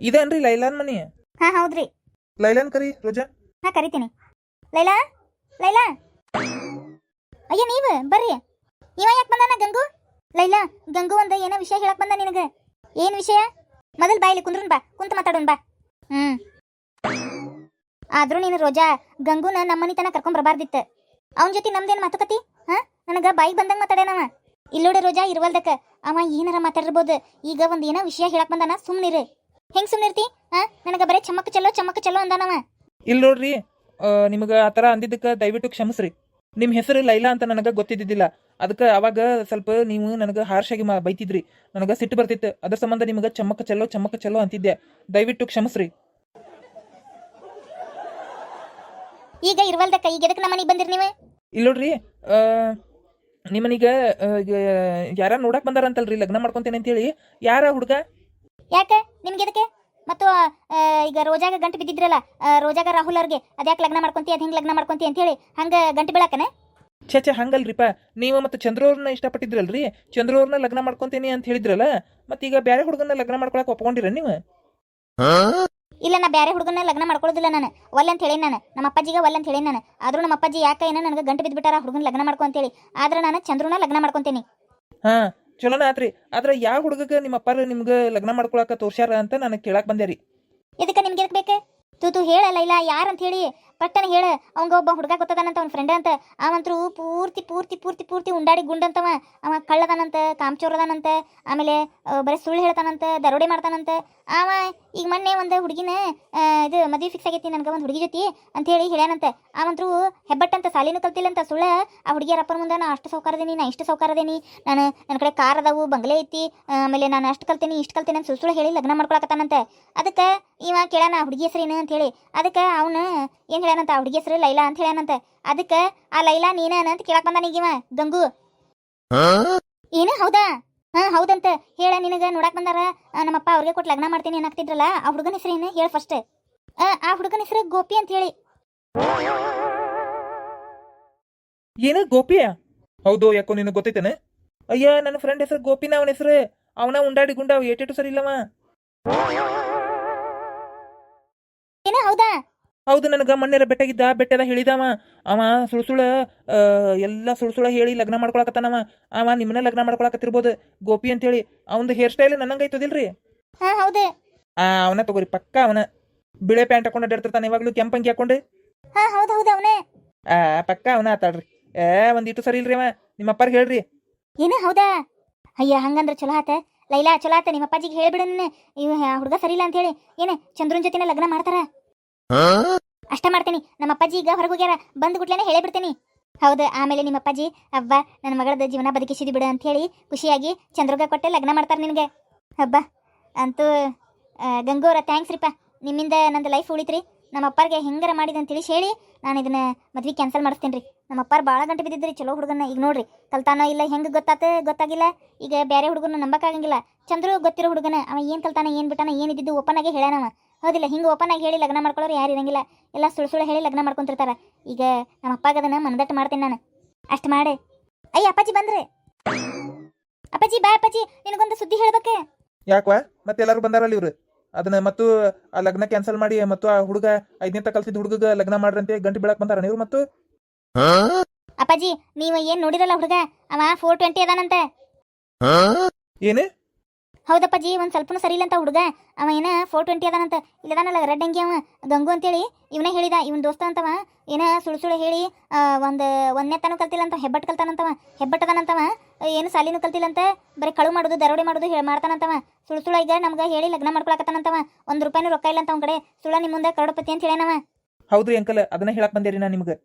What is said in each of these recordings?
ಇದೇನ್ರಿ ಲೈಲಾನ್ ಮನಿ? ಹಾ ಹೌದ್ರಿ. ಲೈಲಾನ್ ಕರಿ ರೋಜಾ? ಹಾ ಕರಿತೀನಿ. ಲೈಲಾ ಲೈಲಾ. ಅಯ್ಯ ನೀವು ಬರ್ರಿ. ಇವ ಯಾಕೆ ಬಂದಾನ ಗಂಗು? ಲೈಲಾ ಗಂಗು ಒಂದ ಏನೋ ವಿಷಯ ಹೇಳಕ್ ಬಂದ ನಿನಗ. ಏನ್ ವಿಷಯ? ಮೊದಲ್ ಬಾಯಿಲಿ ಕುಂದ್ರನ್ ಬಾ. ಕುಂತ ಮಾತಾಡೋನ್ ಬಾ. ಹ್ಮ್. ಆದ್ರೂ ನೀನು ರೋಜಾ ಗಂಗುನ ನಮ್ಮನಿ ತನ ಕರ್ಕೊಂಡ್ ಬರಬಾರ್ದಿತ್ತ. ಅವನ ಜೊತೆ ನಮ್ದೇನ್ ಮಾತುಕತಿ ಹಾ ನನಗ ಬಾಯಿ ಬಂದಂಗ ಮಾತಾಡ್ಯಾನವ ಇಲ್ಲೋಡಿ ರೋಜಾ ಇರುವಲ್ದಕ್ಕ. ಅವ ಏನಾರ ಮಾತಾಡಿರ್ಬೋದು. ಈಗ ಒಂದ್ ಏನೋ ವಿಷಯ ಹೇಳಕ್ ಬಂದಾನ ಸುಮ್ನಿರು. ಹೆಂಗ್ ಸುಮ್ನಿರ್ತಿ? ಹಾ ನನಗ ಬರೀ ಚಮಕ್ ಚಲೋ ಚಮಕ್ ಚಲೋ ಅಂದಾನವ. ಇಲ್ ನೋಡ್ರಿ ನಿಮಗೆ ಆ ಥರ ಅಂದಿದ್ದಕ್ಕೆ ದಯವಿಟ್ಟು ಕ್ಷಮಿಸ್ರಿ. ನಿಮ್ಮ ಹೆಸರು ಲೈಲಾ ಅಂತ ನನಗೆ ಗೊತ್ತಿದ್ದಿದ್ದಿಲ್ಲ. ಅದಕ್ಕೆ ಅವಾಗ ಸ್ವಲ್ಪ ನೀವು ನನಗೆ ಹಾರ್ಷಾಗಿ ಮಾ ಬೈತಿದ್ರಿ. ನನಗೆ ಸಿಟ್ಟು ಬರ್ತಿತ್ತು. ಅದ್ರ ಸಂಬಂಧ ನಿಮಗೆ ಚಮಕ್ ಚಲೋ ಚಮಕ್ ಚಲೋ ಅಂತಿದ್ದೆ. ದಯವಿಟ್ಟು ಕ್ಷಮಿಸ್ರಿ. ಈಗ ಇರ್ವಲ್ದ ಈಗ ಎದಕ್ಕೆ ನಮ್ಮ ಮನೆಗೆ ಬಂದಿರಿ ನೀವು? ಇಲ್ಲ ನೋಡ್ರಿ ನಿಮ್ಮನಿಗೆ ನಿಮ್ಮನೀಗ ಯಾರ ನೋಡಕ್ ಬಂದಾರಂತಲ್ರಿ ಲಗ್ನ ಮಾಡ್ಕೊಂತೇನೆ ಅಂತೇಳಿ ಯಾರ ಹುಡುಗ? ಯಾಕೆ? ನಿಮ್ಗೆ ಎದಕ್ಕೆ? ಮತ್ತು ಈಗ ರೋಜಾಗ ಗಂಟು ಬಿದ್ದಿದ್ರಲ್ಲ ರೋಜಾಗ ರಾಹುಲ್ ಅವ್ರಿಗೆ ಅದ್ಯಾಕೆ ಲಗ್ನ ಮಾಡ್ಕೊಂತಿ ಅದ್ ಹೆಂಗ್ ಲಗ್ನ ಮಾಡ್ಕೊಂತಿ ಅಂತ ಹೇಳಿ ಹಂಗ ಗಂಟು ಬೀಳಾಕನೆ? ಛೇ ಛೇ ಹಂಗಲ್ರಿಪ್ಪ ನೀವು ಮತ್ತು ಚಂದ್ರವ್ರನ್ನ ಇಷ್ಟಪಟ್ಟಿದ್ರಲ್ರಿ? ಚಂದ್ರವ್ರನ್ನ ಲಗ್ನ ಮಾಡ್ಕೊಂತೀನಿ ಅಂತ ಹೇಳಿದ್ರಲ್ಲ ಮತ್ತೀಗ ಬೇರೆ ಹುಡುಗನ ಲಗ್ನ ಮಾಡ್ಕೊಳಕ್ ಒಪ್ಕೊಂಡಿರ ನೀವು? ಇಲ್ಲ ನಾ ಬೇರೆ ಹುಡುಗನ ಲಗ್ನ ಮಾಡ್ಕೊಳ್ಳೋದಿಲ್ಲ ನಾನು. ಒಲ್ಲೆ ಅಂತ ಹೇಳಿ ನಾನು. ನಮ್ಮ ಅಪ್ಪಾಜಿಗೆ ಒಲ್ಲೆ ಅಂತ ಹೇಳಿ ನಾನು. ಆದ್ರೂ ನಮ್ಮ ಅಪ್ಪಾಜಿ ಯಾಕೆ ಏನೋ ನನಗೆ ಗಂಟು ಬಿದ್ದುಬಿಟ್ಟಾರ ಹುಡುಗನ ಲಗ್ನ ಮಾಡ್ಕೊಂತೇಳಿ ಆದ್ರೆ ನಾನು ಚಂದ್ರನ ಲಗ್ನ ಮಾಡ್ಕೊಂತೀನಿ. ಹಾ ಚಲೋನ ಆತ್ರಿ. ಆದ್ರೆ ಯಾವ ಹುಡುಗಗೆ ನಿಮ್ಮ ಅಪ್ಪಾರ ನಿಮ್ಗೆ ಲಗ್ನ ಮಾಡ್ಕೊಳಕ ತೋರ್ಸ್ಯಾರ ಅಂತ ನನಗೆ ಕೇಳಾಕ್ ರೀ. ಇದಕ್ಕೆ ನಿಮ್ಗೆ ಎದಕ್ಕೆ ಬೇಕು? ತೂ ಹೇಳಲ್ಲ ಇಲ್ಲ ಯಾರಂತ ಹೇಳಿ ಪಟ್ಟನ ಹೇಳ, ಅವಂಗ ಒಬ್ಬ ಹುಡುಗ ಗೊತ್ತದಾನಂತ ಅವ್ನ ಫ್ರೆಂಡ್ ಅಂತ. ಅವಂತರು ಪೂರ್ತಿ ಪೂರ್ತಿ ಪೂರ್ತಿ ಪೂರ್ತಿ ಉಂಡಾಡಿ ಗುಂಡಂತವ. ಅವ ಕಳ್ಳದಾನಂತ, ಕಾಮಚೋರದಾನಂತ, ಆಮೇಲೆ ಬರೀ ಸುಳ್ಳು ಹೇಳ್ತಾನಂತ, ದರೋಡೆ ಮಾಡ್ತಾನಂತ. ಅವ ಈಗ ಮೊನ್ನೆ ಒಂದು ಹುಡುಗಿನ ಇದು ಮದುವೆ ಫಿಕ್ಸ್ ಆಗೈತಿ ನನಗೆ ಒಂದು ಹುಡುಗಿ ಜೊತೆ ಅಂತ ಹೇಳಿ ಹೇಳ್ಯಾನಂತ. ಅವಂತರು ಹೆಬ್ಬಟ್ಟಂತ, ಸಾಲಿನೂ ಕಲ್ತಿಲ್ಲಂತ ಸುಳ್ಳ, ಆ ಹುಡುಗಿಯರ ಅಪ್ಪನ ಮುಂದೆ ನಾ ಅಷ್ಟು ಸೌಕಾರದೇನಿ ನಾ ಇಷ್ಟು ಸೌಕಾರದೇನಿ ನಾನು ನನ್ನ ಕಡೆ ಕಾರ್ ಅದಾವು, ಬಂಗ್ಲೆ ಐತಿ. ಆಮೇಲೆ ನಾನು ಅಷ್ಟು ಕಲ್ತೀನಿ, ಇಷ್ಟು ಕಲ್ತೀನಿ ಅಂತ ಸುಳ್ಳು ಹೇಳಿ ಲಗ್ನ ಮಾಡ್ಕೊಳಕತ್ತಾನಂತೆ. ಅದಕ್ಕೆ ಇವ ಕೇಳಾನ ಆ ಹುಡುಗಿ ಹೆಸರೇನು ಅಂತ ಹೇಳಿ. ಅದಕ್ಕೆ ಅವನು ಏನು ಹೇಳ್ಯಾನಂತ ಆ ಹುಡುಗಿ ಹೆಸರು ಲೈಲಾ ಅಂತ ಹೇಳ್ಯಾನಂತ. ಅದಕ್ಕೆ ಆ ಲೈಲಾ ನೀನೇನ ಅಂತ ಕೇಳಕ್ ಬಂದ ಈಗ ಇವ ಗಂಗು ಏನು ಹೌದಾ? ಹಾ ಹೌದಂತ. ಹೇಳ ನಿನಗ ನೋಡಕ್ ಬಂದಾರ. ನಮ್ಮಪ್ಪ ಅವ್ರಿಗೆ ಕೊಟ್ಟು ಲಗ್ನ ಮಾಡ್ತೀನಿ ಏನಾಗ್ತಿದ್ರಲ್ಲ ಆ ಹುಡುಗನ ಹೆಸರು ಏನು? ಹೇಳ ಫಸ್ಟ್ ಆ ಹುಡುಗನ ಹೆಸರು ಗೋಪಿ ಅಂತ ಹೇಳಿ. ಏನು ಗೋಪಿಯ ಹೌದು ಯಾಕೋ ನಿನಗೆ ಗೊತ್ತೈತೇನೆ? ಅಯ್ಯ ನನ್ನ ಫ್ರೆಂಡ್ ಹೆಸರು ಗೋಪಿನ ಅವನ ಹೆಸರು. ಅವನ ಉಂಡಾಡಿ ಗುಂಡ ಏಟೇಟು ಸರಿ ಇಲ್ಲವ. ಏನು ಹೌದಾ? ಹೌದು ನನಗೆ ಮಣ್ಣೆರ ಬೆಟ್ಟಾಗಿದ್ದ ಬೆಟ್ಟದ ಹೇಳಿದವ. ಅವ ಸುಳ್ ಸುಳ ಎಲ್ಲ ಸುಳ್ ಸುಳ ಹೇಳಿ ಲಗ್ನ ಮಾಡ್ಕೊಳಕತ್ತಾನವ. ಅವ ನಿಮ್ಮನ್ನ ಲಗ್ನ ಮಾಡ್ಕೊಳಕತ್ತಿರ್ಬೋದು. ಗೋಪಿ ಅಂತೇಳಿ ಅವನದು ಹೇರ್ ಸ್ಟೈಲ್ ನನಂಗೆ ಐತದಿಲ್ರಿ? ಹಾ ಹೌದು. ಆ ಅವನ ತಗೋರಿ ಪಕ್ಕ ಅವನ. ಬಿಳೆ ಪ್ಯಾಂಟ್ ಹಾಕೊಂಡು ಅಡ್ಡಿರ್ತಾನೆ ಇವಾಗಲೂ ಕೆಂಪಂಗಿ ಹಾಕೊಂಡು. ಹಾ ಹೌದು ಹೌದು ಅವನೇ. ಆ ಪಕ್ಕ ಅವನ ಆತಾಡ್ರಿ ಏ ಒಂದಿಟ್ಟು ಸರಿ ಇಲ್ರಿ ಅವ. ನಿಮ್ಮ ಅಪ್ಪಾರಿಗೆ ಹೇಳ್ರಿ. ಏನು ಹೌದಾ? ಅಯ್ಯ ಹಂಗಂದ್ರೆ ಚಲೋ ಆತ. ಲೈಲಾ ಚಲೋ ಆತ. ನಿಮ್ಮ ಅಪ್ಪಾಜಿಗೆ ಹೇಳ್ಬಿಡ ಇವ ಹುಡುಗ ಸರಿ ಇಲ್ಲ ಅಂತ ಹೇಳಿ ಏನೇ ಚಂದ್ರನ್ ಜೊತೆನ ಲಗ್ನ ಮಾಡ್ತಾರ? ಅಷ್ಟ ಮಾಡ್ತೀನಿ. ನಮ್ಮ ಅಪ್ಪಾಜಿ ಈಗ ಹೊರಗೆ ಹೋಗ್ಯಾರ. ಬಂದ್ ಗುಟ್ಲೇನೆ ಹೇಳೇ ಬಿಡ್ತೀನಿ. ಹೌದು, ಆಮೇಲೆ ನಿಮ್ಮ ಅಪ್ಪಾಜಿ, ಅವ್ವ, ನನ್ನ ಮಗಳದ ಜೀವನ ಬದುಕಿಸಿದಿ ಬಿಡು ಅಂತ ಹೇಳಿ ಖುಷಿಯಾಗಿ ಚಂದ್ರಗ ಕೊಟ್ಟೆ ಲಗ್ನ ಮಾಡ್ತಾರೆ ನಿನಗೆ. ಹಬ್ಬ ಅಂತೂ ಗಂಗೋರ ಥ್ಯಾಂಕ್ಸ್ ರೀಪ್ಪ ನಿಮ್ಮಿಂದ ನಂದು ಲೈಫ್ ಉಳಿತ್ರಿ. ನಮ್ಮ ಅಪ್ಪಾರಿಗೆ ಹೆಂಗಾರ ಮಾಡಿದೆ ಅಂತ ತಿಳಿಸಿ ಹೇಳಿ ನಾನು ಇದನ್ನ ಮದ್ವೆ ಕ್ಯಾನ್ಸಲ್ ಮಾಡಿಸ್ತೀನಿ ರೀ. ನಮ್ಮ ಅಪ್ಪಾರು ಭಾಳ ಗಂಟೆ ಬಿದ್ದಿದ್ರಿ, ಚಲೋ ಹುಡುಗನ ಈಗ ನೋಡ್ರಿ, ಕಲ್ತಾನೋ ಇಲ್ಲ, ಹೆಂಗೆ ಗೊತ್ತಾತ, ಗೊತ್ತಾಗಿಲ್ಲ. ಈಗ ಬೇರೆ ಹುಡುಗನ ನಂಬಕ್ಕಾಗಂಗಿಲ್ಲ ಚಂದ್ರು ಗೊತ್ತಿರೋ ಹುಡುಗನ, ಅವ ಏನು ಕಲ್ತಾನ, ಏನು ಬಿಟ್ಟಾನ ಏನಿದ್ದು ಓಪನ್ ಆಗಿ ಹೇಳಾನವ ಹೌದಿಲ್ಲ ಹಿಂಗೆ ಓಪನ್ ಆಗಿ ಹೇಳಿ ಲಗ್ನ ಮಾಡ್ಕೊಳ್ಳೋರು ಯಾರು ಇರಂಗಿಲ್ಲ. ಎಲ್ಲ ಸುಳ್ಳು ಸುಳ್ಳು ಹೇಳಿ ಲಗ್ನ ಮಾಡ್ಕೊಂತಿರ್ತಾರೆ. ಈಗ ನಮ್ಮ ಅಪ್ಪಾಗ ಅದನ್ನ ಮನದಟ್ಟು ಮಾಡ್ತೀನಿ ನಾನು. ಅಷ್ಟು ಮಾಡಿ. ಅಯ್ಯ ಅಪ್ಪಾಜಿ ಬಂದ್ರೆ. ಅಪ್ಪಾಜಿ ಬಾ ಅಪ್ಪಾಜಿ ನಿನಗೊಂದು ಸುದ್ದಿ ಹೇಳ್ಬೇಕೆ? ಯಾಕವಾ? ಮತ್ತೆ ಎಲ್ಲರೂ ಬಂದಾರಲ್ಲ ಇವ್ರು? ಅದನ್ನ ಮತ್ತು ಆ ಲಗ್ನ ಕ್ಯಾನ್ಸಲ್ ಮಾಡಿ ಮತ್ತು ಆ ಹುಡುಗ ಐದನೇ ತ ಕಲ್ಸಿದ ಹುಡುಗ ಲಗ್ನ ಮಾಡ್ರಂತೆ ಗಂಟೆ ಬೀಳಕ್ ಬಂದಾರ ನೀವು ಮತ್ತು? ಅಪ್ಪಾಜಿ ನೀವು ಏನು ನೋಡಿರಲ್ಲ ಹುಡುಗ? ಅವ ಫೋರ್ ಟ್ವೆಂಟಿ ಅದಾನಂತೆ. ಏನು? ಹೌದಪ್ಪಾಜಿ ಒಂದು ಸ್ವಲ್ಪನೂ ಸರಿ ಇಲ್ಲ ಅಂತ ಹುಡುಗ. ಅವ ಏನ ಫೋರ್ ಟ್ವೆಂಟಿ ಅದಾನಂತ. ಇಲ್ಲದಾನಲ್ಲ, ರೆಡ್ ಅಂಗಿ ಅವ. ಗಂಗು ಅಂತೇಳಿ ಇವನೇ ಹೇಳಿದ, ಇವನ್ ದೋಸ್ತ ಅಂತವ. ಏನ ಸುಳ್ಳು ಸುಳ್ಳು ಹೇಳಿ ಒಂದು ಒಂದನೇ ತಾನು ಕಲ್ತಿಲ್ಲ ಅಂತ, ಹೆಬ್ಬಟ್ ಕಲ್ತಾನಂತವ. ಹೆಬ್ಬಟ್ ಅದಾನಂತವ. ಏನು ಸಾಲಿನೂ ಕಲ್ತಿಲ್ಲ ಅಂತ, ಬರೀ ಕಳು ಮಾಡೋದು, ದರೋಡೆ ಮಾಡೋದು ಹೇಳಿ ಮಾಡ್ತಾನಂತವ. ಸುಳ್ಳು ಸುಳ್ಳು ಈಗ ನಮ್ಗೆ ಹೇಳಿ ಲಗ್ನ ಮಾಡ್ಕೊಳಕತ್ತಾನಂತವ. ಒಂದು ರೂಪಾಯಿನೂ ರೊಕ್ಕ ಇಲ್ಲ ಅಂತ ಅವ್ನ ಕಡೆ. ಸುಳ್ಳ ನಿಮ್ಮ ಮುಂದೆ ಕರೋಡಪತಿ ಅಂತ ಹೇಳೇನವ. ಹೌದು ಅಂಕಲ್, ಅದನ್ನ ಹೇಳಕ್ ಬಂದೇರಿ ನಾ ನಿಮ್ಗೆ.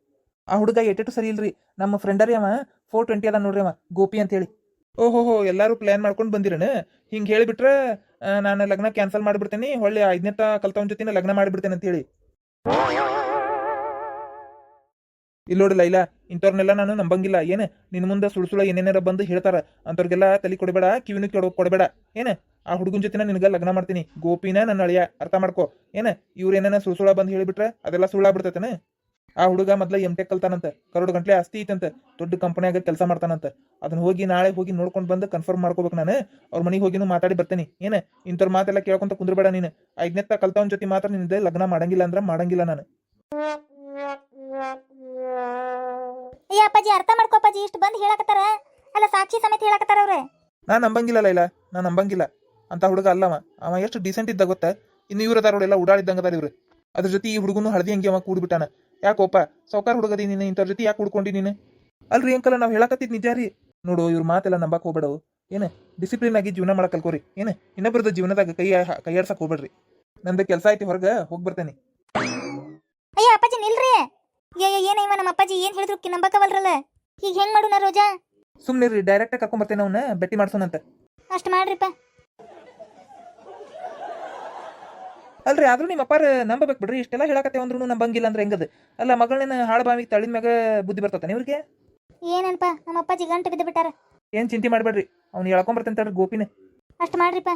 ಆ ಹುಡುಗ ಎಟ್ಟೆಟು ಸರಿ ಇಲ್ರಿ. ನಮ್ಮ ಫ್ರೆಂಡರಿ ಅವ. ಫೋರ್ ಟ್ವೆಂಟಿ ಅದ ನೋಡ್ರಿ ಅವ. ಗೋಪಿ ಅಂತೇಳಿ. ಓಹೋ ಎಲ್ಲರೂ ಪ್ಲಾನ್ ಮಾಡ್ಕೊಂಡು ಬಂದಿರನ? ಹಿಂಗೆ ಹೇಳಿಬಿಟ್ರೆ ನಾನು ಲಗ್ನ ಕ್ಯಾನ್ಸಲ್ ಮಾಡಿಬಿಡ್ತೇನೆ ಹೊಳ್ಳಿ ಐದನೇ ತ ಕಲ್ತವನ ಜೊತೆ ಲಗ್ನ ಮಾಡಿಬಿಡ್ತೇನೆ ಅಂತೇಳಿ. ಇಲ್ಲಿ ನೋಡಿ ಲೈಲಾ ಇಂಥವ್ರನ್ನೆಲ್ಲ ನಾನು ನಂಬಂಗಿಲ್ಲ. ಏನು ನಿನ್ನ ಮುಂದೆ ಸುಳ್ಳು ಸುಳ್ಳು ಏನೇನಾರ ಬಂದು ಹೇಳ್ತಾರ, ಅಂಥವ್ರಿಗೆಲ್ಲ ತಲೆ ಕೊಡಬೇಡ, ಕಿವಿನೂ ಕೇಳೋ ಕೊಡಬೇಡ. ಏನು, ಆ ಹುಡುಗನ ಜೊತೆ ನಿನಗೆ ಲಗ್ನ ಮಾಡ್ತೀನಿ. ಗೋಪಿನ ನನ್ನ ಅಳಿಯ, ಅರ್ಥ ಮಾಡ್ಕೋ. ಏನು, ಇವ್ರು ಏನೇನ ಸುಳ್ಳು ಸುಳ್ಳ ಬಂದು ಹೇಳಿಬಿಟ್ರೆ, ಅದೆಲ್ಲ ಸುಳ್ಳಾಗ್ಬಿಡ್ತೈತೇನೆ? ಆ ಹುಡುಗ ಮೊದ್ಲ ಎಂ ಟೆಕ್ ಕಲ್ತಾನಂತ. ಕರೋಡ್ ಗಂಟ್ಲೆ ಆಸ್ತಿ ಐತಂತ. ದೊಡ್ಡ ಕಂಪನ್ಯಾಗ ಕೆಲಸ ಮಾಡ್ತಾನಂತ. ಅದನ್ನ ಹೋಗಿ ನಾಳೆ ಹೋಗಿ ನೋಡ್ಕೊಂಡು ಬಂದು ಕನ್ಫರ್ಮ್ ಮಾಡ್ಕೋಬೇಕು ನಾನು. ಅವ್ರ ಮನೆಗೆ ಹೋಗಿನೂ ಮಾತಾಡಿ ಬರ್ತೇನೆ. ಏನ? ಇಂಥವ್ರ ಮಾತೆಲ್ಲ ಕೇಳ್ಕೊಂತ ಕುಂದ್ರಬೇಡ ನೀನು. ಐದನೇತ್ತ ಕಲ್ತವನ್ ಜೊತೆ ಮಾತ್ರ ನಿನ್ನದೇ ಲಗ್ನ ಮಾಡಂಗಿಲ್ಲ ಅಂದ್ರ ಮಾಡಂಗಿಲ್ಲ ನಾನು. ಅಪ್ಪಾಜಿ ಅರ್ಥ ಮಾಡ್ಕೋ ಅಪ್ಪಾಜಿ. ಇಷ್ಟು ಬಂದು ಹೇಳಕತ್ತಾರ. ಅಲ್ಲ ಸಾಕ್ಷಿ ಸಮೇತ ಹೇಳಕತ್ತಾರ ಅವ್ರೆ. ನಾ ನಂಬಂಗಿಲ್ಲ ಲೈಲ. ನಾ ನಂಬಂಗಿಲ್ಲ. ಅಂತ ಹುಡುಗ ಅಲ್ಲವ. ಅವ ಎಷ್ಟು ಡಿಸೆಂಟ್ ಇದ್ದ ಗೊತ್ತಾ? ಇನ್ನು ಇವ್ರ ಅದಾರ ಎಲ್ಲ ಉಡಾಳಿದ್ದಂಗ ಅದಾರ ಇವ್ರು. ಅದ್ರ ಜೊತೆ ಈ ಹುಡುಗನು ಹಳದಿ ಹಂಗೆ ಅವ ಕೂಡ್ಬಿಟ್ಟಾನ. ಯಾಕೋಪ ಸಾವ್ಕಾರ ಹುಡುಗದಿ ನೀನು ಇಂಥವ್ರ ಜೊತೆ ಯಾಕೆ ಹುಡ್ಕೊಂಡಿ ನೀನು? ಅಲ್ರಿ ಅಂಕಲ್ ನಾವು ಹೇಳಕತ್ತಿದ್ ನಿಜ ರೀ. ನೋಡು ಇವ್ರ ಮಾತೆಲ್ಲ ನಂಬಕ್ ಹೋಗ್ಬೇಡವು. ಏನು? ಡಿಸಿಪ್ಲಿನ್ ಆಗಿ ಜೀವನ ಮಾಡಕ್ ಕಲ್ಕೋರಿ. ಏನ? ಇನ್ನೊಬ್ಬರದ ಜೀವನದಾಗ ಕೈ ಕೈಯಾಡ್ಸಕ್ ಹೋಗ್ಬೇಡ್ರಿ. ನಂದು ಕೆಲಸ ಐತಿ ಹೊರಗ ಹೋಗಿ ಬರ್ತೇನೆ. ಅಯ್ಯ ಅಪ್ಪಾಜಿ ನಿಲ್ರಿ. ಏನ ಇವ ನಮ್ಮ ಅಪ್ಪಾಜಿ ಏನ್ ಹೇಳಿದ್ರು ನಂಬಕವಲ್ರಲ್ಲ. ಈಗ ಹೆಂಗ್ ಮಾಡೋಣ ರೋಜಾ? ಸುಮ್ನೆ ರೀ ಡೈರೆಕ್ಟ್ ಕರ್ಕೊಂಡ್ ಬರ್ತೇನೆ ಅವನ್ನ ಭೇಟಿ ಮಾಡ್ಸೋಣಂತ. ಅಷ್ಟು ಮಾಡ್ರಿಪ್ಪ. ಅಲ್ರಿ ಆದ್ರೂ ನಿಮ್ಮ ಅಪ್ಪಾರ ನಂಬಬೇಕು ಬಿಡ್ರಿ ಇಷ್ಟೆಲ್ಲ ಹೇಳಕತ್ತೆ ಅಂದ್ರೂ ನಂಬಂಗಿಲ್ಲ ಅಂದ್ರೆ ಹೆಂಗದು? ಅಲ್ಲ ಮಗಳನ್ನ ಹಾಳ ಬಾವಿಗೆ ತಳಿದ ಮ್ಯಾಗ ಬುದ್ಧಿ ಬರ್ತತಾನೆ ಇವ್ರಿಗೆ? ಏನಪ್ಪ ನಮ್ಮ ಅಪ್ಪಾಜಿ ಗಂಟು ಬಿದ್ದು ಬಿಟ್ಟಾರ? ಏನ್ ಚಿಂತೆ ಮಾಡಬೇಡ್ರಿ ಅವ್ನು ಹೇಳ್ಕೊಂಬರ್ತಾನೆ ತಡ್ರಿ ಗೋಪಿನ. ಅಷ್ಟು ಮಾಡ್ರಿಪ್ಪ